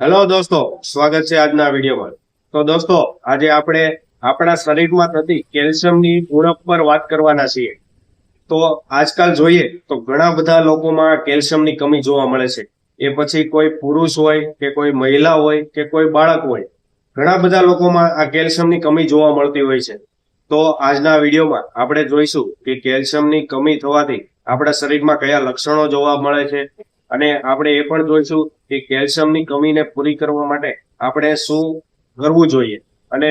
Hello દોસ્તો, સ્વાગત છે આજના વિડીયોમાં. તો દોસ્તો, આજે આપણે આપણા શરીરમાં થતી કેલ્શિયમની ઉણપ પર વાત કરવાના છીએ. તો આજકાલ જોઈએ તો ઘણા બધા લોકોમાં કેલ્શિયમની કમી જોવા મળે છે. એ પછી કોઈ પુરુષ હોય કે કોઈ મહિલા હોય કે કોઈ બાળક હોય, ઘણા બધા લોકોમાં આ કેલ્શિયમની કમી જોવા મળતી હોય છે. તો આજના વિડીયોમાં આપણે જોઈશું કે કેલ્શિયમની કમી થવાથી આપણા શરીરમાં કયા લક્ષણો જોવા મળે છે અને આપણે એ પણ જોઈશું કે કેલ્શિયમની કમીને પૂરી કરવા માટે આપણે શું કરવું જોઈએ. અને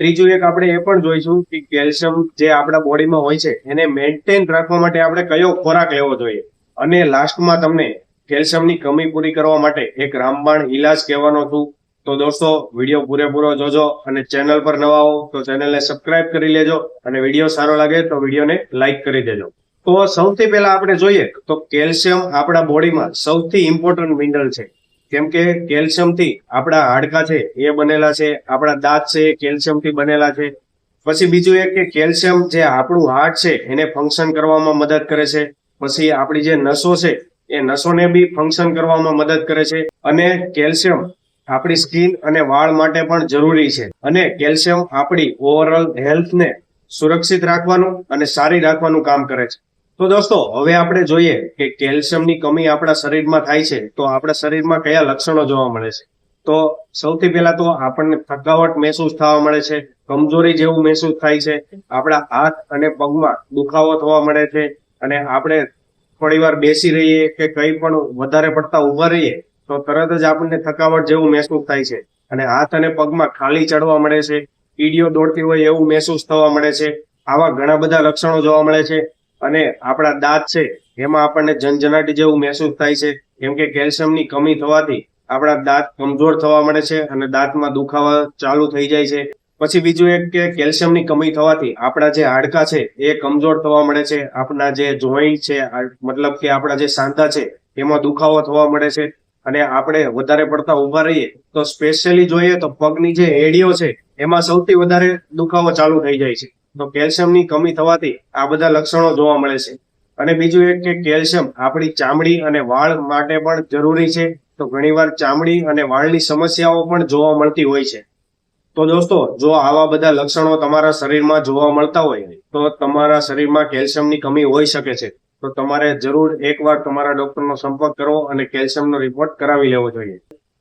ત્રીજું એક આપણે એ પણ જોઈશું કે કેલ્શિયમ જે આપણા બોડીમાં હોય છે, એને મેન્ટેન રાખવા માટે આપણે કયો ખોરાક લેવો જોઈએ. અને લાસ્ટમાં તમને કેલ્શિયમની કમી પૂરી કરવા માટે એક રામબાણ ઇલાજ કહેવાનો છું. તો દોસ્તો, વીડિયો પૂરેપૂરો જોજો અને ચેનલ પર નવા હો તો ચેનલને સબસ્ક્રાઇબ કરી લેજો અને વીડિયો સારો લાગે તો વિડીયોને લાઇક કરી દેજો. તો સૌથી પહેલા આપણે જોઈએ તો કેલ્શિયમ આપણા બોડીમાં સૌથી ઇમ્પોર્ટન્ટ મિનરલ છે. કેમ કે કેલ્શિયમથી આપણા હાડકા છે એ બનેલા છે, આપણા દાંત છે એ કેલ્શિયમથી બનેલા છે. પછી બીજું એક કે કેલ્શિયમ જે આપણું હાર્ટ છે એને ફંક્શન કરવામાં મદદ કરે છે. પછી આપણી જે નસો છે એ નસોને બી ફંક્શન કરવામાં મદદ કરે છે. અને કેલ્શિયમ આપણી સ્કિન અને વાળ માટે પણ જરૂરી છે. અને કેલ્શિયમ આપણી ઓવરઓલ હેલ્થને સુરક્ષિત રાખવાનું અને સારી રાખવાનું કામ કરે છે. તો દોસ્તો, હવે આપણે જોઈએ કે કેલ્શિયમની કમી આપણા શરીરમાં થાય છે, તો આપણા શરીરમાં કયા લક્ષણો જોવા મળે છે? તો સૌથી પહેલા તો આપણને થકાવટ મહેસૂસ થવા મળે છે, કમજોરી જેવું મહેસૂસ થાય છે, આપણા હાથ અને પગમાં દુખાવો થવા મળે છે, અને આપણે થોડી વાર બેસી રહીએ કે કંઈ પણ વધારે પડતા ઊભા રહીએ, તો તરત જ આપણને થકાવટ જેવું મહેસૂસ થાય છે, અને હાથ અને પગમાં ખાલી ચડવા મળે છે કીડીઓ દોડતી હોય એવું મહેસૂસ થવા મળે છે, આવા ઘણા બધા લક્ષણો જોવા મળે છે અને આપણા દાંત છે, એમાં આપણને જનજનાટી જેવું મહેસૂસ થાય છે. કેમ કે કેલ્શિયમની કમી થવાથી આપણા દાંત કમજોર થવા મળે છે અને દાંતમાં દુખાવા ચાલુ થઈ જાય છે. પછી બીજું એક કે કેલ્શિયમની કમી થવાથી આપણા જે હાડકા છે, એ કમજોર થવા મળે છે. આપણા જે જોઈન્ટ છે મતલબ કે આપણા જે સાંધા છે, એમાં દુખાવો થવા મળે છે. અને આપણે વધારે પડતા ઊભા રહીએ, તો સ્પેશિયલી જોઈએ તો પગની જે એડીઓ છે, એમાં સૌથી વધારે દુખાવો ચાલુ થઈ જાય છે. તો કેલ્શિયમની કમી થવાથી આ બધા લક્ષણો જોવા મળે છે. અને બીજું એક કે કેલ્શિયમ આપણી ચામડી અને વાળ માટે પણ જરૂરી છે. તો ઘણીવાર ચામડી અને વાળની સમસ્યાઓ પણ જોવા મળતી હોય છે. તો દોસ્તો, જો આવા બધા લક્ષણો તમારા શરીરમાં જોવા મળતા હોય, તો તમારા શરીરમાં કેલ્શિયમની કમી હોઈ શકે છે. તો તમારે જરૂર એકવાર તમારા ડોક્ટરનો સંપર્ક કરવો અને કેલ્શિયમનો રિપોર્ટ કરાવી લેવો જોઈએ.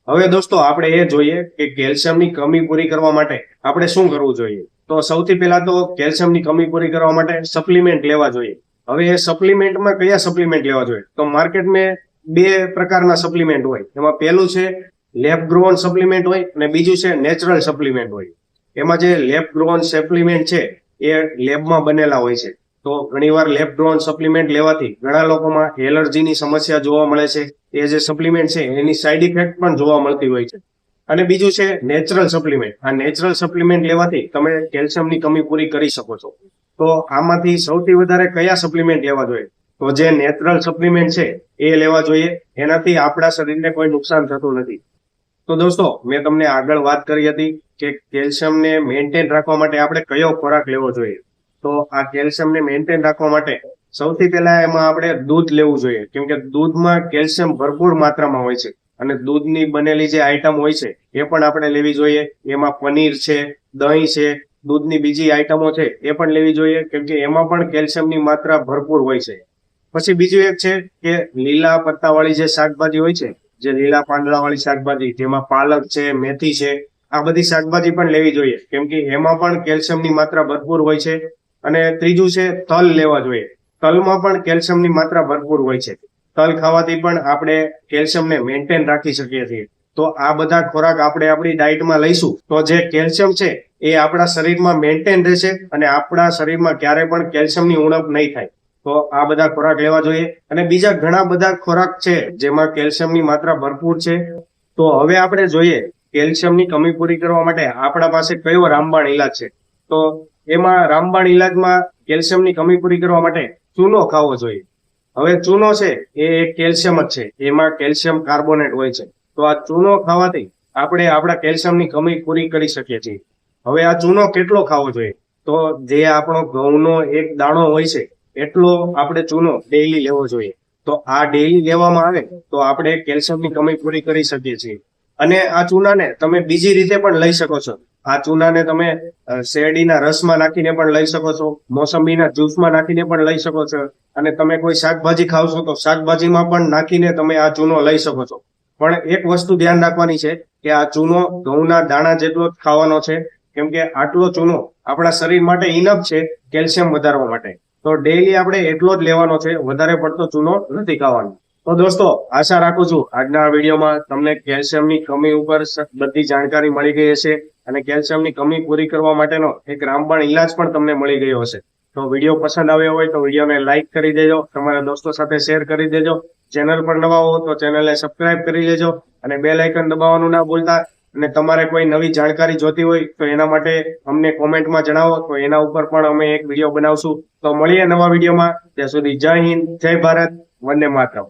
હવે દોસ્તો, આપણે એ જોઈએ કે કેલ્શિયમની કમી પૂરી કરવા માટે આપણે શું કરવું જોઈએ? તો સૌથી પહેલા તો કેલ્શિયમની કમી પૂરી કરવા માટે સપ્લિમેન્ટ લેવા જોઈએ. હવે એ સપ્લિમેન્ટમાં કયા સપ્લિમેન્ટ લેવા જોઈએ? તો માર્કેટમાં બે પ્રકારના સપ્લિમેન્ટ હોય. એમાં પહેલું છે લેબ ગ્રોન સપ્લિમેન્ટ હોય અને બીજું છે નેચરલ સપ્લિમેન્ટ હોય. એમાં જે લેબ ગ્રોન સપ્લિમેન્ટ છે, એ લેબમાં બનેલા હોય છે. તો ઘણીવાર લેબ ગ્રોન સપ્લિમેન્ટ લેવાથી ઘણા લોકોમાં એલર્જીની સમસ્યા જોવા મળે છે. એ જે સપ્લિમેન્ટ છે, એની સાઈડ ઇફેક્ટ પણ જોવા મળતી હોય છે. અને બીજું છે નેચરલ સપ્લિમેન્ટ આ નેચરલ સપ્લિમેન્ટ લેવાથી તમે કેલ્શિયમની કમી પૂરી કરી શકો છો. તો આમાંથી સૌથી વધારે કયા સપ્લિમેન્ટ લેવા જોઈએ? તો જે નેચરલ સપ્લિમેન્ટ છે, એ લેવા જોઈએ. એનાથી આપણા શરીરને કોઈ નુકસાન થતું નથી. તો દોસ્તો, મેં તમને આગળ વાત કરી હતી કે કેલ્શિયમને મેન્ટેન રાખવા માટે આપણે કયો ખોરાક લેવો જોઈએ. તો આ કેલ્શિયમને મેન્ટેન રાખવા માટે સૌથી પહેલા એમાં આપણે દૂધ લેવું જોઈએ. કેમ કે દૂધમાં કેલ્શિયમ ભરપૂર માત્રામાં હોય છે. અને દૂધની બનેલી જે આઈટમ હોય છે, એ પણ આપણે લેવી જોઈએ. એમાં પનીર છે, દહીં છે, દૂધની બીજી આઈટમો છે, એ પણ લેવી જોઈએ, કેમ કે એમાં પણ કેલ્શિયમની માત્રા ભરપૂર હોય છે. પછી બીજું એક છે કે લીલા પત્તાવાળી જે શાકભાજી હોય છે, જે લીલા પાંદડાવાળી શાકભાજી, જેમાં પાલક છે, મેથી છે, આ બધી શાકભાજી પણ લેવી જોઈએ, કેમ કે એમાં પણ કેલ્શિયમની માત્રા ભરપૂર હોય છે. અને ત્રીજું છે તલ લેવા જોઈએ. તલમાં પણ કેલ્શિયમની માત્રા ભરપૂર હોય છે. તલ ખાવાથી પણ આપણે કેલ્શિયમને મેન્ટેન રાખી શકીએ છીએ. તો આ બધા ખોરાક આપણે આપણી ડાયટમાં લઈશું. તો જે કેલ્શિયમ છે, એ આપણા શરીરમાં મેન્ટેન રહેશે અને આપણા શરીરમાં ક્યારે પણ કેલ્શિયમની ઉણપ નહીં થાય. તો આ બધા ખોરાક લેવા જોઈએ. અને બીજા ઘણા બધા ખોરાક છે, જેમાં કેલ્શિયમની માત્રા ભરપૂર છે. તો હવે આપણે જોઈએ, કેલ્શિયમની કમી પૂરી કરવા માટે આપણા પાસે કયો રામબાણ ઈલાજ છે. તો એમાં રામબાણ ઈલાજમાં કેલ્શિયમની કમી પૂરી કરવા માટે ચૂનો ખાવો જોઈએ. હવે ચૂનો છે, એ એક કેલ્શિયમ જ છે. એમાં કેલ્શિયમ કાર્બોનેટ હોય છે. તો આ ચૂનો ખાવાથી આપણે આપણા કેલ્શિયમની કમી પૂરી કરી શકીએ છીએ. હવે આ ચૂનો કેટલો ખાવો જોઈએ? તો જે આપણો ઘઉંનો એક દાણો હોય છે, એટલો આપણે ચૂનો ડેઈલી લેવો જોઈએ. તો આ ડેઈલી લેવામાં આવે તો આપણે કેલ્શિયમની કમી પૂરી કરી શકીએ છીએ. અને આ ચૂનાને તમે બીજી રીતે પણ લઈ શકો છો. આ ચૂનાને તમે શેરડીના રસમાં નાખીને પણ લઈ શકો છો, મોસંબીના જ્યુસમાં નાખીને પણ લઈ શકો છો, અને તમે કોઈ શાકભાજી ખાવશો તો શાકભાજીમાં પણ નાખીને તમે આ ચૂનો લઈ શકો છો. પણ એક વસ્તુ ધ્યાન રાખવાની છે કે આ ચૂનો ઘઉંના દાણા જેટલો જ ખાવાનો છે, કેમ કે આટલો ચૂનો આપણા શરીર માટે ઇનફ છે કેલ્શિયમ વધારવા માટે. તો ડેઈલી આપણે એટલો જ લેવાનો છે, વધારે પડતો ચૂનો નથી ખાવાનો. તો દોસ્તો, આશા રાખું છું આજના વિડીયોમાં તમને કેલ્શિયમની કમી ઉપર બધી જાણકારી મળી ગઈ હશે. અને કેલ્શિયમની કમી પૂરી કરવા માટેનો એક રામબાણ ઈલાજ પણ તમને મળી ગયો હશે. તો વીડિયો પસંદ આવ્યો હોય તો વિડીયોને લાઇક કરી દેજો, તમારા દોસ્તો સાથે શેર કરી દેજો. ચેનલ પર નવા હો તો ચેનલને સબસ્ક્રાઇબ કરી દેજો અને બેલ આઇકન દબાવવાનું ના ભૂલતા. અને તમારે કોઈ નવી જાણકારી જોતી હોય તો એના માટે અમને કોમેન્ટમાં જણાવો. તો એના ઉપર પણ અમે એક વીડિયો બનાવશું. તો મળીએ નવા વિડીયોમાં. ત્યાં સુધી જય હિન્દ, જય ભારત, વંદે માતરમ.